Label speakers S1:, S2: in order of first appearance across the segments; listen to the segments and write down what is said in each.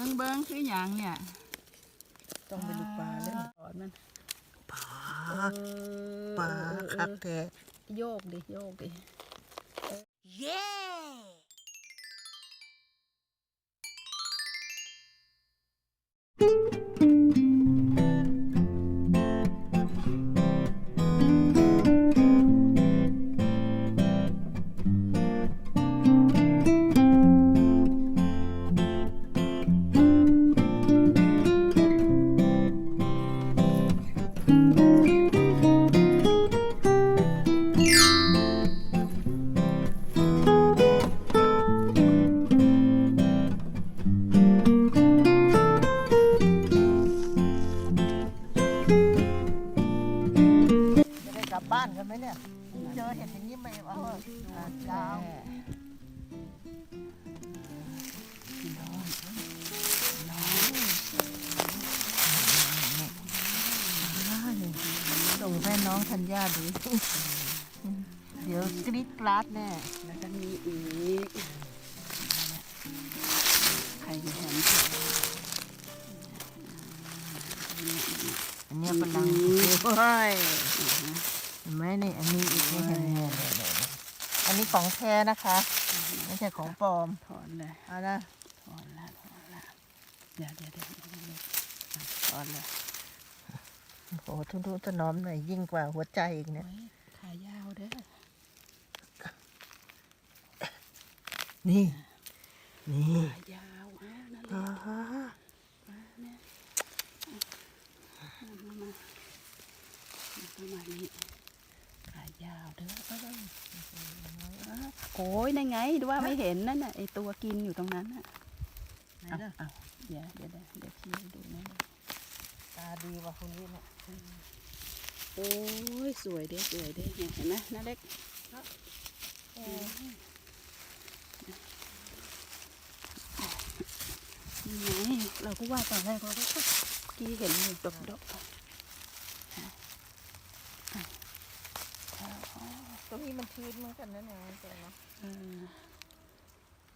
S1: บิ่งเบิ่งคือหยังเนี่ย
S2: ต้องเป็นลูกปลาแล้ว
S1: ถอนมัน
S2: ปลา
S1: เออ
S2: ปลาคักแท้
S1: โยกดิโยกดิ
S2: เย้ บ้านกันไหมเนี่ย เจอเห็ดอย่างนี้ไหมเอาอะยาวส่งให้น้องธัญญาดูเดี๋ยวกรี๊ดกราดแน่
S1: แล้วก็มีอีกใครจะเห็น
S2: อันเนี้ยกำลังโอ้ย ห็นไหมนี่อันนี้อีกนี่เห็นไหมอันนี้ของแท้นะคะ ไม่ใช่ของปลอม
S1: ถอนเลย
S2: เอานะ
S1: ถอนละถอนละเดี๋ยวเดี๋ยวเดี๋ยวเดี๋ยวเดี๋ยวถอนเลย
S2: โอ้ทุ่ทุถนอมหน่อยยิ่งกว่าหัวใจอีกเนี่ย
S1: โอ้ยขายาวเด้อ
S2: นี่ นี่
S1: ขายาวอะนั่นแห
S2: อ๋
S1: ละ
S2: อ
S1: มาเนี่ยมามามาประมาณนี้ขายาวเด้อเอ้ยโอ้ยนั่นไงดูว่าไม่เห็นนั่นน่ะไอตัวกินอยู่ตรงนั้นน่ะ
S2: ไหน
S1: เอา
S2: เด้อ
S1: เอาเดี๋ยวเดี๋ยวเดี๋ยวเดี๋ยวชี้ให้ดูนะ
S2: ตาดีว่ะคนนี้เนี่ย
S1: โอ้ยสวยเด้สวยเด้เนี่ยเห็นไหมน้าเล็กนี่ไงเราก็ว่าตอนแรกเราก็กี้เห็นอยู่ดกด
S2: ตรงนี้มันชื้นเหมือนกันนะเนี่ยเจ๋งเนาะ
S1: เออ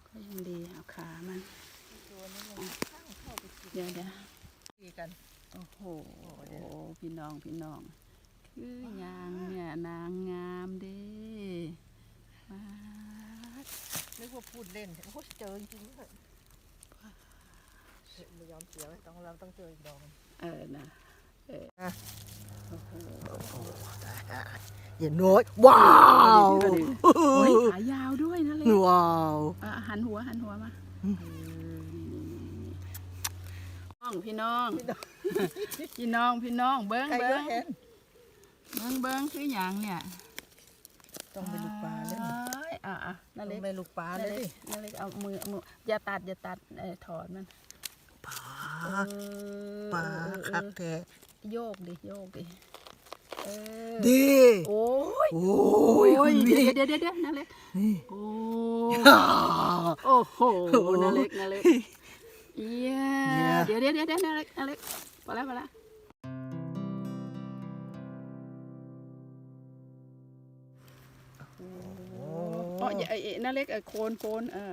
S1: ก็ยังดีเอาขามัน
S2: ตัวนี้มันข้างเข้าไปกิน
S1: เดี๋ยวเดี๋ยว
S2: ดีกัน
S1: โอ้โหพี่น้องพี่น้อง คือยางเนี่ยนางงามเด้มา
S2: นึกว่าพูดเล่นโอ้โหเจอจริงๆเลยไม่ยอมเสียไว้ต้องเราต้องเจออีกดอก
S1: เออนะเออ
S2: อะ
S1: โอ้โห
S2: อย่าน้อย ว้าว
S1: ดูดิโอ้ยขายาวด้วยนะเลย
S2: ว้าว
S1: อะหันหัวหันหัวมา
S2: อืม
S1: เออนี่พี่น้อง พี่น้องพี่น้องเบิ้ง
S2: ใคร
S1: เบิ้
S2: ก็
S1: ง
S2: เห็น
S1: เบิ้งเบิ้งคืออย่างเนี่ย
S2: ต้องเป็นลูกปลาแล้วนี่
S1: เอ้ยอะอะ
S2: ต้
S1: นั่
S2: อนง
S1: เล็ก
S2: เป็นลูกปลา
S1: นั่
S2: เล
S1: น
S2: ย
S1: เล็กนั่นเล็กเอามือเอามืออย่าตัดอย่าตัดเออถอนมัน
S2: ปลา
S1: เออ
S2: ปลา
S1: เออเออ
S2: คักแท้
S1: โยกดิโยกดิเออ
S2: ดี
S1: โอ้ย
S2: โอ้ยคุณพี่
S1: เดี๋ยวเดี๋ยวเดี๋ยวนั่นเล็ก
S2: นี่
S1: โอ้โอ้โหนั่นเล็กนั่นเล็กเยี่ย
S2: เยี่ย
S1: เดี๋ยวเดี๋ยวเดี๋ยวเดี๋ยวนั่นเล็กนั่นเล็กพอแล้วพอแล้วโอ้ยอย่าไอ้ไอ้นั่นเล็กไอ้โคนโคนเออ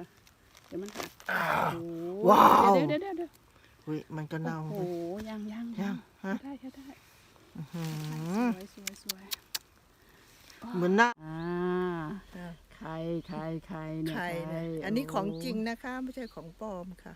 S1: เดี๋ยวมันหักโอ้โห
S2: ว้าว
S1: เดี๋ยวเดี๋ยวเดี๋ยวเดี๋ยว
S2: อุ้ยมันก็เน่า
S1: โอ้โหยังยัง
S2: ยังฮะ
S1: ได้ได้
S2: อื้อหื
S1: ส
S2: อ
S1: วยสวยสวย
S2: เหมือนหน้า
S1: อ่าไข่ไข่ไข่เนี่ย
S2: ไข่เนี่ย
S1: ไข่
S2: อันนี้ของ
S1: โจ
S2: ริงนะคะ ไม่ใช่ของปลอมค่ะ